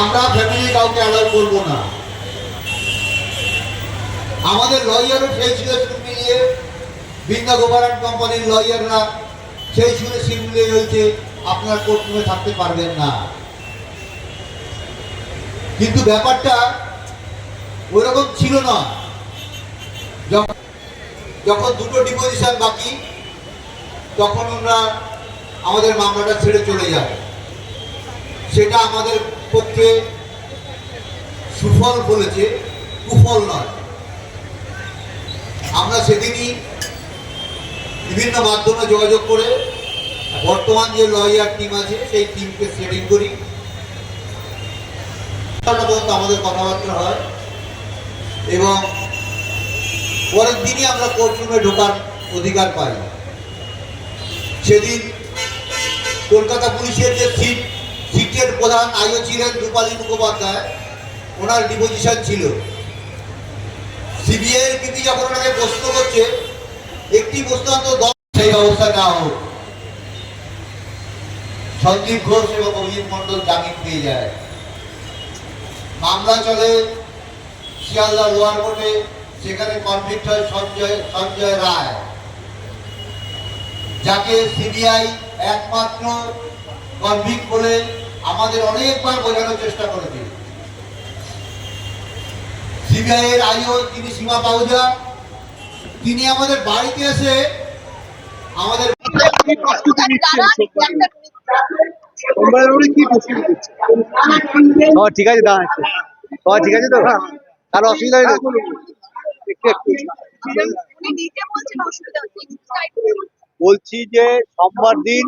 আমরা ফ্যামিলি কাউকে অ্যালাউ করব না। আমাদের লয়ারও সেই সুরে সুর মিলিয়ে বৃন্দা গোপালন কোম্পানির লয়াররা সেই সুরে সুর মিলিয়ে রয়েছে, আপনার কোর্টরুমে থাকতে পারবেন না। কিন্তু ব্যাপারটা ওইরকম ছিল না। যখন দুটো ডিপোজিশন বাকি, তখন আমরা আমাদের মামলাটা ছেড়ে চলে যায় সেটা আমাদের পক্ষে সুফল বলেছে, কুফল নয়। আমরা সেদিনই বিভিন্ন মাধ্যমে যোগাযোগ করে বর্তমান যে লয়ার টিম আছে, সেই টিমকে সেটিং করি। পর্যন্ত আমাদের কথাবার্তা হয় এবং পরের দিনই আমরা কোর্টরুমে ঢোকার অধিকার পাই। সেদিন কলকাতা পুলিশের যে সিট সিটের প্রধান আইও ছিলেন রূপালী মুখোপাধ্যায়। ওনার ডিপোজিশন ছিল। সিবিআই কৃতি যখন ওনাকে প্রশ্ন করছে, একটি প্রশ্ন তো সেই ব্যবস্থা না হোক। সন্দীপ ঘোষ এবং অভিজিৎ মন্ডল জামিন পেয়ে যায়। মামলা চলে শিয়ালদা লোয়ার কোর্টে, সেখানে কনফ্লিক্ট হয় সঞ্জয় সঞ্জয় রায়। যাকে সিবিআই একমাত্র কনভিক্ট বলে আমাদের অনেকবার বোঝানোর চেষ্টা করেছে। সিবিআই এর আইও তিনি সীমা পাউজা তিনি আমাদের বাড়িতে এসে আমাদের ঠিক আছে দাঁড়াচ্ছে সবাই ঠিক আছে তো অসুবিধা নিজে বলছেন অসুবিধা বলুন। বলছি যে সোমবার দিন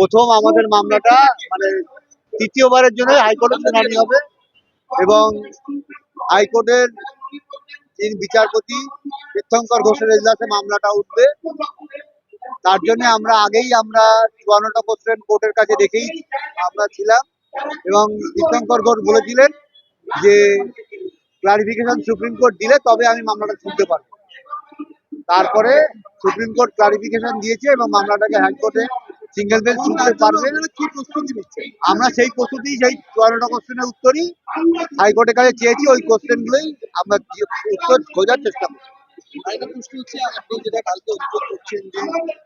প্রথম আমাদের মামলাটা মানে তৃতীয়বারের জন্য হাইকোর্টে শুনানি হবে এবং হাইকোর্টের যিনি বিচারপতি তীর্থঙ্কর ঘোষের এজলাসে মামলাটা উঠবে। তার জন্য আমরা আগেই আমরা চুয়ান্নটা কোশ্চেন কোর্টের কাছে রেখেই আমরা ছিলাম এবং তীর্থঙ্কর ঘোষ বলেছিলেন যে ক্লারিফিকেশন সুপ্রিম কোর্ট দিলে তবে আমি মামলাটা শুনতে পারব। তারপরে সুপ্রিম কোর্ট ক্লারিফিকেশন দিয়েছে এবং মামলাটাকে হাইকোর্টে সিঙ্গেল বেঞ্চ শুনতে পারবে আমরা সেই প্রস্তুতি সেই চুয়ান্নটা কোশ্চেনের উত্তরই হাইকোর্টের কাছে চেয়েছি ওই কোশ্চেন গুলোই আমরা উত্তর খোঁজার চেষ্টা করছি আরেকটা প্রশ্ন হচ্ছে আপনি যেটা কালকে অভিযোগ করছেন যে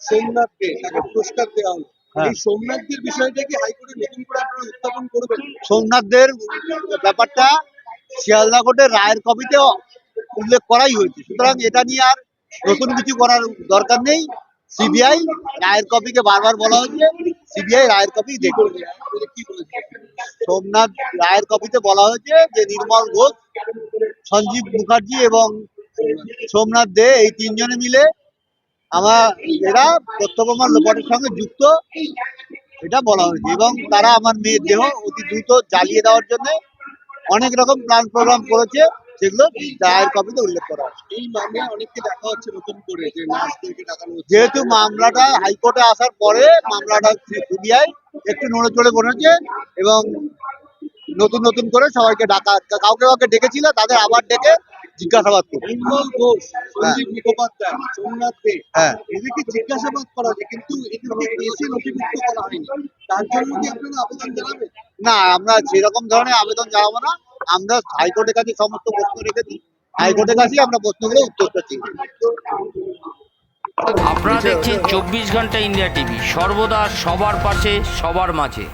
সোমনাথকে তাকে পুরস্কার দেওয়া হলো হ্যাঁ। এই সোমনাথদের বিষয়টা কি হাইকোর্টে নতুন করে আপনারা উত্থাপন করবেন? সোমনাথদের ব্যাপারটা শিয়ালদা কোর্টের রায়ের কপিতে উল্লেখ করাই হয়েছে। সুতরাং এটা নিয়ে আর নতুন কিছু করার দরকার নেই। সিবিআই রায়ের কপিকে বারবার বলা হয়েছে, সিবিআই রায়ের কপি দেখবে সোমনাথ রায়ের কপিতে বলা হয়েছে যে নির্মল ঘোষ, সঞ্জীব মুখার্জি এবং সোমনাথ দে এই তিনজনে মিলে আমার এরা তথ্য প্রমাণ লোপাটের সঙ্গে যুক্ত, এটা বলা হয়েছে। এবং তারা আমার মেয়ের দেহ অতি দ্রুত জ্বালিয়ে দেওয়ার জন্য অনেক রকম প্ল্যান প্রোগ্রাম করেছে। সেগুলো রায়ের কপিতে উল্লেখ করা এই মামলায় অনেককে দেখা হচ্ছে নতুন করে যে নার্সদেরকে ডাকানো যেহেতু মামলাটা হাইকোর্টে আসার পরে মামলাটা সিবিআই একটু নড়ে চড়ে বসেছে এবং নতুন নতুন করে সবাইকে ডাকা কাউকে কাউকে ডেকেছিল তাদের আবার ডেকে জিজ্ঞাসাবাদ করবে নির্মল ঘোষ সঞ্জীব মুখোপাধ্যায় সোমনাথ দে হ্যাঁ। এদেরকে জিজ্ঞাসাবাদ করা হচ্ছে কিন্তু এদেরকে কেসে নথিভুক্ত করা হয়নি। তার জন্য কি আপনারা আবেদন জানাবেন? না আমরা সেরকম ধরনের আবেদন জানাব না। আমরা হাইকোর্টের কাছে সমস্ত প্রশ্ন রেখেছি। হাইকোর্টের কাছেই আমরা প্রশ্নগুলো উত্তর চাচ্ছি আপনারা দেখছেন চব্বিশ ঘণ্টা ইন্ডিয়া টিভি। সর্বদা সবার পাশে সবার মাঝে।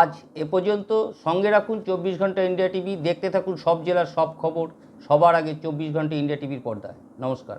আজ এ পর্যন্ত সঙ্গে রাখুন চব্বিশ ঘণ্টা ইন্ডিয়া টিভি। দেখতে থাকুন সব জেলার সব খবর। সবার আগে চব্বিশ ঘণ্টা ইন্ডিয়া টিভির পর্দায়। নমস্কার।